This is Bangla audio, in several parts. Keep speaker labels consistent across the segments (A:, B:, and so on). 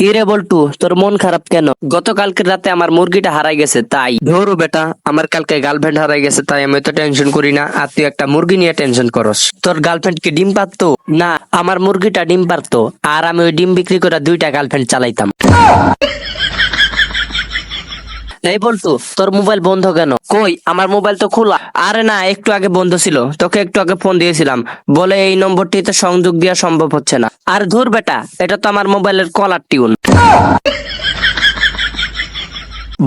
A: কি রে বল্টু, তোর মন খারাপ কেন? গতকালকে রাতে আমার মুরগিটা হারাই গেছে, তাই। ধরো বেটা, আমার কালকে গার্লফ্রেন্ড হারাই গেছে, তাই আমি তো টেনশন করি না, আর তুই একটা মুরগি নিয়ে টেনশন করস। তোর গার্লফ্রেন্ড কি ডিম পারতো? না, আমার মুরগিটা ডিম পারতো, আর আমি ওই ডিম বিক্রি করে দুইটা গার্লফ্রেন্ড চালাইতাম। এই বলতু তোর মোবাইল বন্ধ কেন? কই, আমার মোবাইল তো খোলা। আরে না, একটু আগে বন্ধ ছিল। তোকে একটু আগে ফোন দিয়েছিলাম। বলে এই নম্বরটিতে সংযোগ দেওয়া সম্ভব হচ্ছে না। আর ধর বেটা, এটা তো আমার মোবাইলের কলার টিউন।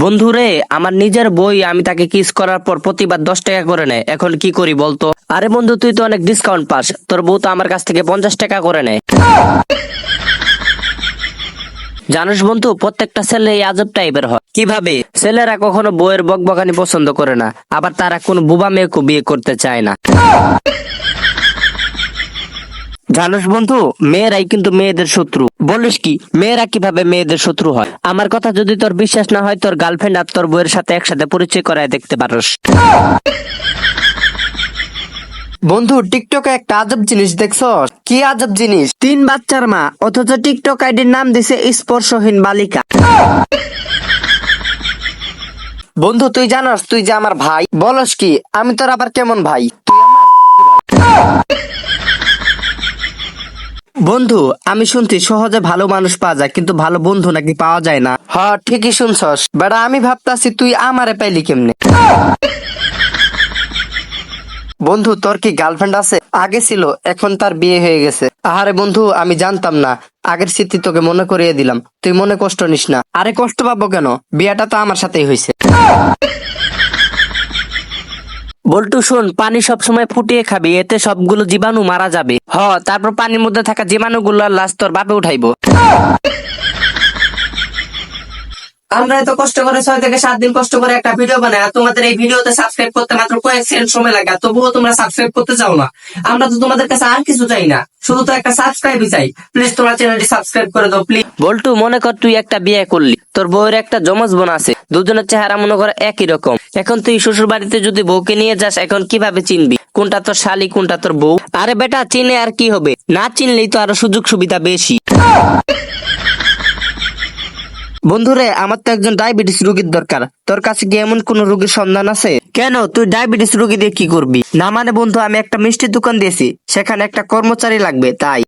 A: বন্ধু রে, আমার নিজের বই আমি তাকে কিস করার পর প্রতিবার দশ টাকা করে নেয়। এখন কি করি বলতো? আরে বন্ধু, তুই তো অনেক ডিসকাউন্ট পাস। তোর বউ তো আমার কাছ থেকে পঞ্চাশ টাকা করে নেয়। জানিস বন্ধু, প্রত্যেকটা ছেলে আজব টাইপের হয়। কীভাবে? ছেলেরা কখনো বইয়ের বকবকানি পছন্দ করে না, আবার তারা কোন বুবা মেয়েকে বিয়ে করতে চায় না। জানিস বন্ধু, মেয়েরাই কিন্তু মেয়েদের শত্রু। বলিস কি, মেয়েরা কীভাবে মেয়েদের শত্রু হয়? আমার কথা যদি তোর বিশ্বাস না হয়, তোর গার্লফ্রেন্ড আর তোর বউয়ের সাথে একসাথে পরিচয় করায় দেখতে পারস।
B: বন্ধু টিকটকে একটা আজব জিনিস দেখছ? কি আজব জিনিস? তিন বাচ্চার মা, অথচ টিকটক আইডির নাম দিছে স্পর্শহীন বালিকা। বন্ধু, তুই জানাস, তুই যে আমার ভাই, বলস কি, আমি তোর আবার কেমন ভাই? বন্ধু, আমি শুনছি সহজে ভালো মানুষ পাওয়া যায়, কিন্তু ভালো বন্ধু নাকি পাওয়া যায় না। হ ঠিকই শুনছস। বেড়া, আমি ভাবতাছি তুই আমারে পাইলি কেমনে? বন্ধু, তোর কি গার্লফ্রেন্ড আছে? আগে ছিল, এখন তার বিয়ে হয়ে গেছে। আহারে বন্ধু, আমি জানতাম না। আগের স্মৃতি তোকে মনে করিয়ে দিলাম। তুই মনে কষ্ট নিস না। আরে কষ্ট পাবো কেন? বিয়েটা তো আমার সাথেই হয়েছে।
A: বল্টু, শোন, পানি সবসময় ফুটিয়ে খাবি, এতে সবগুলো জীবাণু মারা যাবে। হ, তারপর পানির মধ্যে থাকা জীবাণুগুলো লাশ তোর বাপে উঠাইবো।
C: আমরা এত কষ্ট করে ছয় থেকে সাত দিন কষ্ট করে একটা ভিডিও বানাই, আর তোমাদের এই ভিডিওতে সাবস্ক্রাইব করতে মাত্র কয়েক সেকেন্ড সময় লাগে তবুও তোমরা সাবস্ক্রাইব করতে চাও না। আমরা তো তোমাদের কাছে আর কিছু চাই না, শুধু তো একটা সাবস্ক্রাইবই চাই। প্লিজ তোমরা চ্যানেলটি সাবস্ক্রাইব করে দাও প্লিজ
A: বল্টু, মনে কর তুই একটা বিয়ে করলি, তোর বউয়ের একটা জমজ বোন আছে, দুজনের চেহারা মনে কর একই রকম। এখন তুই শ্বশুর বাড়িতে যদি বউকে নিয়ে যাস, এখন কীভাবে চিনবি? কোনটা তোর শালি, কোনটা তোর বউ? আরে বেটা, চিনে আর কি হবে? না চিনলেই তো আরও সুযোগ সুবিধা বেশি।
B: বন্ধুরে, আমার তো একজন ডায়াবেটিস রোগীর দরকার। তোর কাছে কি এমন কোন রোগীর সন্ধান আছে? কেন? তুই ডায়াবেটিস রোগী দিয়ে কি করবি? না মানে বন্ধু, আমি একটা মিষ্টির দোকান দিয়েছি। সেখানে একটা কর্মচারী লাগবে, তাই।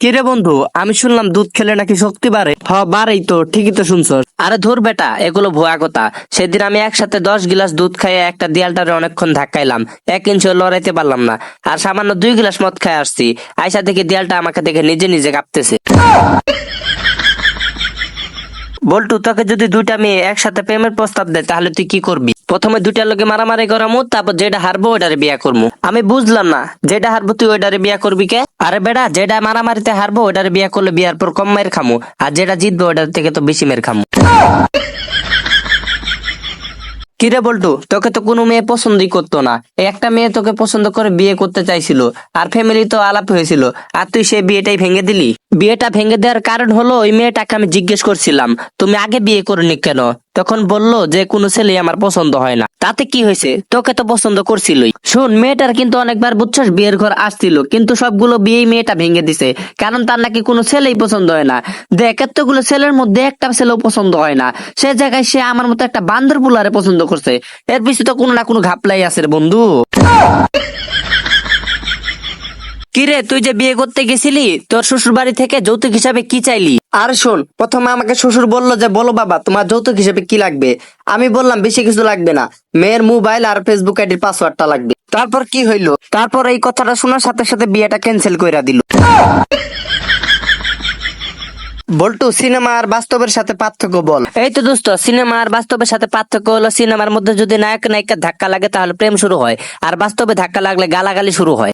A: কিরে বন্ধু, আমি শুনলাম দুধ খেলে নাকি শক্তি বাড়ে? হ, বাড়েই তো, ঠিকই তো শুনছস। আরে ধর বেটা, এগুলো ভুয়া কথা। সেদিন আমি একসাথে দশ গিলাস দুধ খাইয়ে একটা দেয়ালটারে অনেকক্ষণ ধাক্কাইলাম। এক ইঞ্চি লড়াইতে পারলাম না। আর সামান্য দুই গিলাস মদ খাই আসছি। আইসা দেখে দেয়ালটা আমাকে দেখে নিজে নিজে কাঁপতেছে। বল্টু, তোকে যদি দুইটা মেয়ে একসাথে প্রেমের প্রস্তাব দেয়, তাহলে তুই কি করবি? প্রথমে দুইটার লোকে মারামারি করামু, তারপর যেটা হারবো ওইটারে বিয়া করব আমি বুঝলাম না, যেটা হারবো তুই ওইটারে বিয়া করবি কে? আরে বেটা, যেটা মারামারিতে হারবো ওইটারে বিয়া করলে বিয়ার পর কম মেয়ের খামু, আর যেটা জিতবো ওইটার থেকে তো বেশি মেয়ের খামু। কিরে বল্টু, তোকে তো কোনো মেয়ে পছন্দই করতো না। একটা মেয়ে তোকে পছন্দ করে বিয়ে করতে চাইছিল, আর ফ্যামিলি তো আলাপ হয়েছিল, আর তুই সেই বিয়েটাই ভেঙে দিলি। বিয়েটা ভেঙে দেওয়ার কারণ হলো ওই মেয়েটাকে আমি জিজ্ঞেস করছিলাম, তুমি আগে বিয়ে করনি কেন? তখন বলল যে, কোনো ছেলে আমার পছন্দ হয় না। তাতে কি হয়েছে? তোকে তো পছন্দ করছিলই। শুন, মেয়েটার কিন্তু অনেকবার বুঝছস বিয়ের ঘর আসছিল, কিন্তু সবগুলো বিয়েই মেয়েটা ভেঙে দিছে, কারণ তার নাকি কোনো ছেলেই পছন্দ হয় না। দেখ, এতগুলো ছেলের মধ্যে একটা ছেলেও পছন্দ হয় না। সে জায়গায় সে আমার মতো একটা বান্দর পুলারে পছন্দ করছে। এর পিছনে তো কোনো না কোনো ঘাপলাই আছে বন্ধু। কিরে, তুই যে বিয়ে করতে গেছিলি, তোর শ্বশুর বাড়ি থেকে যৌতুক হিসাবে কি চাইলি?
B: আর শোন, প্রথমে আমাকে শ্বশুর বলল যে, বলো বাবা, তোমার যৌতুক হিসেবে কি লাগবে? আমি বললাম, বেশি কিছু লাগবে না। মেয়ের মোবাইল আর ফেসবুক আইডির পাসওয়ার্ডটা লাগবে। তারপর কি হইল? তারপর এই কথাটা শোনার সাথে সাথে বিয়েটা ক্যান্সেল কইরা দিল। বল্টু, সিনেমা আর বাস্তবের সাথে পার্থক্য বল।
A: এই তো দোস্ত, সিনেমা আর বাস্তবের সাথে পার্থক্য হলো, সিনেমার মধ্যে যদি নায়ক নায়িকা ধাক্কা লাগে তাহলে প্রেম শুরু হয়, আর বাস্তবে ধাক্কা লাগলে গালাগালি শুরু হয়।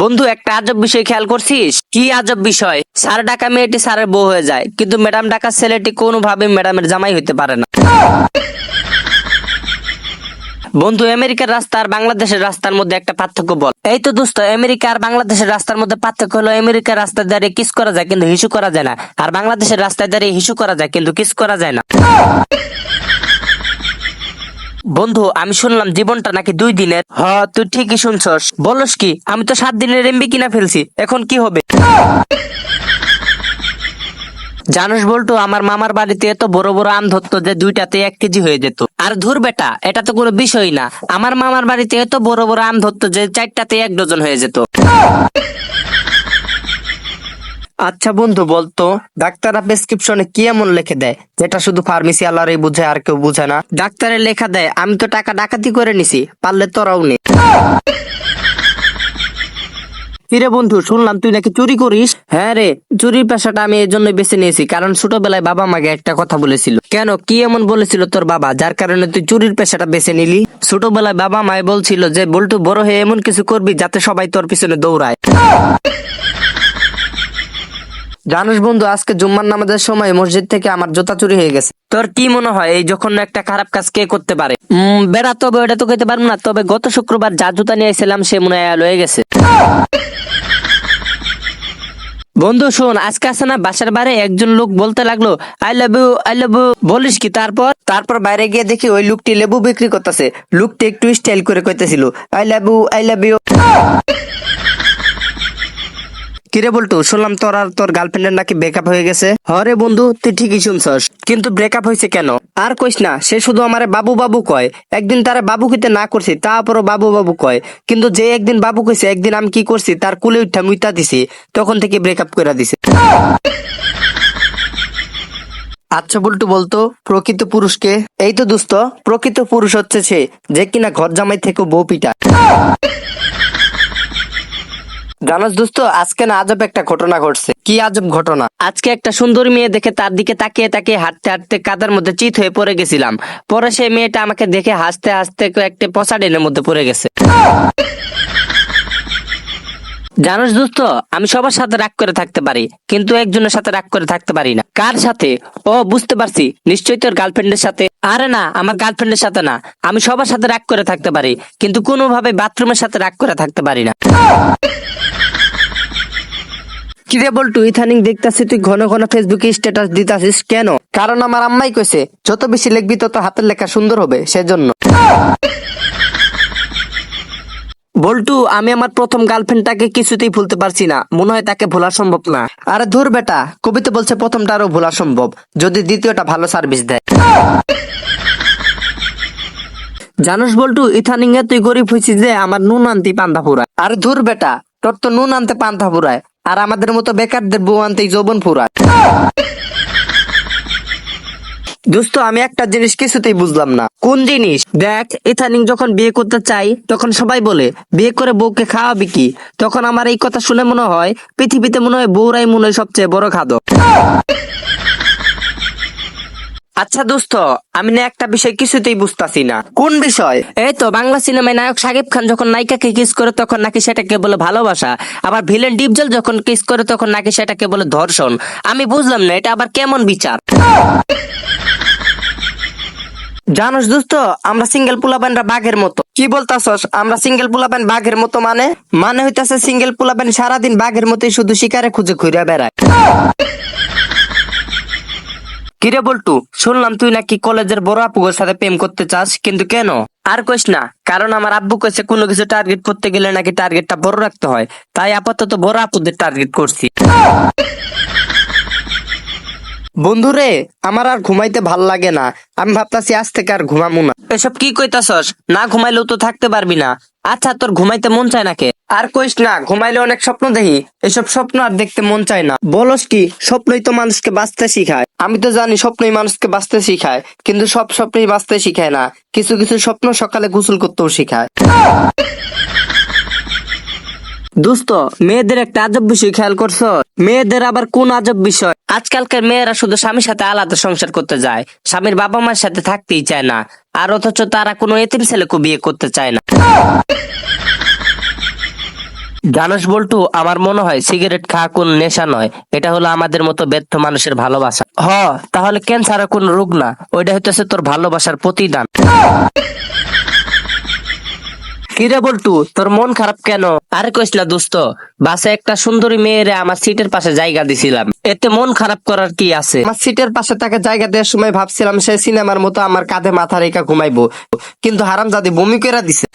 A: বন্ধু, একটা আজব বিষয় খেয়াল করছিস? কি আজব বিষয়? স্যার ডাকা মেয়েটি স্যারের বউ হয়ে যায়, কিন্তু ম্যাডাম ডাকা ছেলেটি কোনোভাবে ম্যাডামের জামাই হইতে পারে না। বন্ধু, আমেরিকার রাস্তা আর বাংলাদেশের রাস্তার মধ্যে একটা পার্থক্য বল। এই তো দোস্ত, আমেরিকা আর বাংলাদেশের রাস্তার মধ্যে পার্থক্য হলো, আমেরিকার রাস্তায় দাঁড়িয়ে কিস করা যায় কিন্তু হিসু করা যায় না, আর বাংলাদেশের রাস্তায় দাঁড়িয়ে হিসু করা যায় কিন্তু কিস করা যায় না। বন্ধু, আমি শুনলাম জীবনটা নাকি দুই দিনের। হ, তুই ঠিকই শুনছস। বলস কি, আমি তো সাত দিনের এমবি কিনা ফেলছি, এখন কি হবে? জানোস বলটু, আমার মামার বাড়িতে এত বড় বড় আম ধরতো যে দুইটাতে এক কেজি হয়ে যেত। আর ধুর বেটা, এটা তো কোনো বিষয় না। আমার মামার বাড়িতে এত বড় বড় আম ধরতো যে চারটাতে এক ডজন হয়ে যেত।
B: আচ্ছা বন্ধু, বলতো, ডাক্তাররা প্রেসক্রিপশনে কি এমন লিখে দেয়? যেটা শুধু ফার্মেসি আলারই বুঝে আর কেউ বুঝে না। ডাক্তারের লেখা দেয়, আমি তো টাকা ডাকাতি করে নিছি, পারলে তোরাও নে।
A: কিরে বন্ধু, শুনলাম তুই নাকি চুরি করিস? হ্যাঁ রে, চুরির পেশাটা আমি এই জন্য বেছে নিয়েছি, কারণ ছোটবেলায় বাবা মাকে একটা কথা বলেছিল। কেন, কি এমন বলেছিল তোর বাবা, যার কারণে তুই চুরির পেশাটা বেছে নিলি? ছোটবেলায় বাবা মায় বলছিল যে, বল্টু, বড় হয়ে এমন কিছু করবি যাতে সবাই তোর পিছনে দৌড়ায়।
B: জানিস বন্ধু আজকে জুম্মার নামাজের সময় মসজিদ থেকে আমার জুতা চুরি হয়ে গেছে।
A: তোর কি মনে হয় এই যখন একটা খারাপ কাজ কে করতে পারে? বেড়া তবে ওটা তো কইতে পারব না তবে গত শুক্রবার যা জুতা নিয়ে এসেছিলাম সে মনে হয় লয়ে গেছে। বন্ধু শোন আজকে আছে না বাসার বাইরে একজন লোক বলতে লাগল I love you I love you বলিস কি? তারপর?
B: তারপর বাইরে গিয়ে দেখি ওই লোকটি লেবু বিক্রি করতেছে। লোকটি একটু স্টাইল করে কইতেছিল I love you I love you কিরে বলটু, শুনলাম তোর আর তোর গার্লফ্রেন্ডের নাকি ব্রেকআপ হয়ে গেছে।
A: হরে বন্ধু, তুই ঠিকই শুনছস। কিন্তু ব্রেকআপ হয়েছে কেন?
B: আর কইস না, সে শুধু আমারে বাবু বাবু কয়। একদিন তারা বাবু কইতে না করছি তারপরও বাবু বাবু কয়। কিন্তু যে একদিন বাবু কইছে, একদিন আমি কি করছি, তার কুলে উঠা মুইতা দিছি, তখন থেকে ব্রেকআপ করে দিছে। আচ্ছা বল্টু বলতো, প্রকৃত পুরুষকে এই তো দুস্থ প্রকৃত পুরুষ হচ্ছে সে, যে কিনা ঘর জামাই থেকে বউ পিটা জানোস দোস্ত, আজকে না আজব একটা ঘটনা ঘটছে। কি আজব ঘটনা?
A: আজকে একটা সুন্দর মেয়ে দেখে তার দিকে তাকিয়ে তাকিয়ে হাঁটতে হাঁটতে কাদার মধ্যে চিত হয়ে পড়ে গেছিলাম। পরে সেই মেয়েটা আমাকে দেখে হাসতে হাসতে একটা পচা ডেনের মধ্যে পড়ে গেছে। জানোস দোস্ত, আমি সবার সাথে রাগ করে থাকতে পারি, কিন্তু একজনের সাথে রাগ করে থাকতে পারি না। কার সাথে? ও, বুঝতে পারছি, নিশ্চয়ই তোর গার্লফ্রেন্ডের সাথে। আরে না, আমার গার্লফ্রেন্ডের সাথে না। আমি সবার সাথে রাগ করে থাকতে পারি, কিন্তু কোনোভাবে বাথরুমের সাথে রাগ করে থাকতে পারি না।
B: কিরে বলটু ইথানিং দেখতাছি তুই ঘন ঘন ফেসবুকে স্ট্যাটাস দিতাছিস কেন? কারণ আমার আম্মাই কইছে যত বেশি লিখবি তত হাতের লেখা সুন্দর হবে সেজন্য।
A: বল্টু আমি আমার প্রথম গার্লফ্রেন্ডটাকে কিছুতেই ভুলতে পারছি না। মনে হয় তাকে ভোলা সম্ভব না।
B: আরে ধুর বেটা কবিতা বলছে প্রথমটা আরও ভোলা সম্ভব যদি দ্বিতীয়টা ভালো সার্ভিস দেয়।
A: জানোস বল্টু ইথানিং এ তুই গরিব হয়েছিস যে আমার নুন আনতি পান্তা ফুরা
B: আরে ধুর বেটা তোর তো নুন আনতে পান্থা ফুরায়। আর আমাদের মতো বেকারদের বউ আনতে যৌবন ফুরা দোস্ত, আমি একটা জিনিস কিছুতেই বুঝলাম না।
A: কোন জিনিস? দেখ ইথানিং যখন বিয়ে করতে চাই, তখন সবাই বলে, বিয়ে করে বউকে খাওয়াবি কি? তখন আমার এই কথা শুনে মনে হয়, পৃথিবীতে মনে হয় বউরাই মনে হয় সবচেয়ে বড় খাদক। আচ্ছা দোস্ত আমি না একটা বিষয় কিছুতেই বুঝতাছি না।
B: কোন বিষয়?
A: এই তো বাংলা সিনেমায় নায়ক সাকিব খান যখন নায়িকাকে কিস করে তখন নাকি সেটাকে বলে ভালোবাসা। আবার ভিলেন ডিপজল যখন কিস করে তখন নাকি সেটাকে বলে ধর্ষণ। আমি বুঝলাম না এটা আবার কেমন বিচার?
B: জানোস দোস্ত আমরা সিঙ্গেল পোলাপানরা বাঘের মতো। কি বলতাছস আমরা সিঙ্গেল পোলাপান বাঘের মতো মানে? মানে হইতাছে সিঙ্গেল পোলাপান সারাদিন বাঘের মতোই শুধু শিকারে খুঁজে ঘুরে বেড়ায়।
A: কিরে বল্টু, শুনলাম তুই নাকি কলেজের বড় আপুদের সাথে প্রেম করতে চাস, কিন্তু কেন? আর কইস না, কারণ আমার আব্বু কইছে কোনো কিছু টার্গেট করতে গেলে নাকি টার্গেটটা বড় রাখতে হয়। তাই আপাতত বড় আপুদের টার্গেট করছি।
B: বন্ধুরে আমার আর ঘুমাইতে ভালো লাগে না। আমি ভাবতাছি আজ থেকে আর ঘুমামু না।
A: এসব কি কইতাছস? না ঘুমাইলেও তো থাকতে পারবি না। আচ্ছা তোর ঘুমাইতে মন চায় নাকে?
B: আর কইস না, ঘুমাইলে অনেক স্বপ্ন দেখি। এসব স্বপ্ন আর দেখতে মন চায় না। বলস কি, স্বপ্নই তো মানুষকে বাঁচতে শিখায়। আমি তো জানি স্বপ্নই মানুষকে বাঁচতে শিখায়, কিন্তু সব স্বপ্নই বাঁচতে শিখায় না। কিছু কিছু স্বপ্ন সকালে গোসল করতেও শিখায়।
A: দোস্ত, মেয়েদের একটা আজব বিষয় খেয়াল করছ? মেয়েদের আবার কোন আজব বিষয়? আজকালকার মেয়েরা শুধু স্বামীর সাথে আলাদা সংসার করতে যায়। স্বামীর বাবা মায়ের সাথে থাকতেই চায় না। আর অথচ তারা কোনো এতিম ছেলেকে বিয়ে করতে চায় না। জানোস বল্টু, আমার মনে হয় সিগারেট খাওয়া কোন নেশা নয়। এটা হলো আমাদের মতো ব্যর্থ মানুষের ভালোবাসা। হ, তাহলে ক্যান্সার কোন রোগ না। ওইটা হইতেছে তোর ভালোবাসার প্রতিদান। কিরে বল্টু, তোর মন খারাপ কেন? আরে কইস না দোস্ত, বাসে একটা সুন্দরী মেয়েরে আমার সিটের পাশে জায়গা দিছিলাম। এতে মন খারাপ করার কি আছে?
B: আমার সিটের পাশে তাকে জায়গা দেওয়ার সময় ভাবছিলাম সে সিনেমার মতো আমার কাঁধে মাথা রেখা ঘুমাইবো। কিন্তু হারাম জাদি বমি করে দিছে।